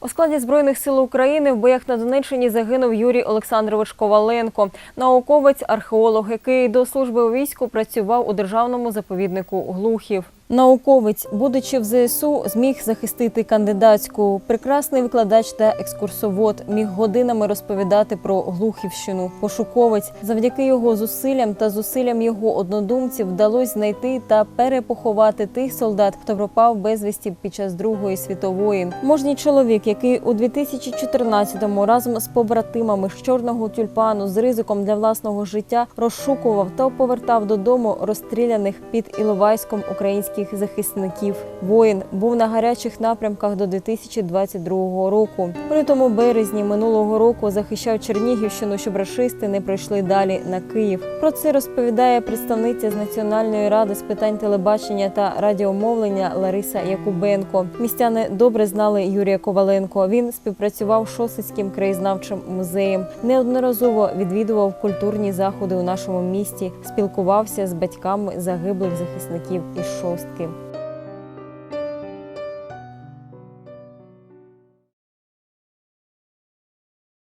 У складі збройних сил України в боях на Донеччині загинув Юрій Олександрович Коваленко, науковець, археолог, який до служби у війську працював у державному заповіднику Глухів. Науковець, будучи в ЗСУ, зміг захистити кандидатську. Прекрасний викладач та екскурсовод міг годинами розповідати про Глухівщину. Пошуковець завдяки його зусиллям та зусиллям його однодумців вдалося знайти та перепоховати тих солдат, хто пропав безвісті під час Другої світової. Можній чоловік, який у 2014-му разом з побратимами з чорного тюльпану з ризиком для власного життя розшукував та повертав додому розстріляних під Іловайськом українських захисників. Воїн був на гарячих напрямках до 2022 року. У лютому березні минулого року захищав Чернігівщину, щоб рашисти не пройшли далі на Київ. Про це розповідає представниця з Національної ради з питань телебачення та радіомовлення Лариса Якубенко. Містяни добре знали Юрія Коваленко. Він співпрацював Шосицьким краєзнавчим музеєм, неодноразово відвідував культурні заходи у нашому місті, спілкувався з батьками загиблих захисників із wszystkim.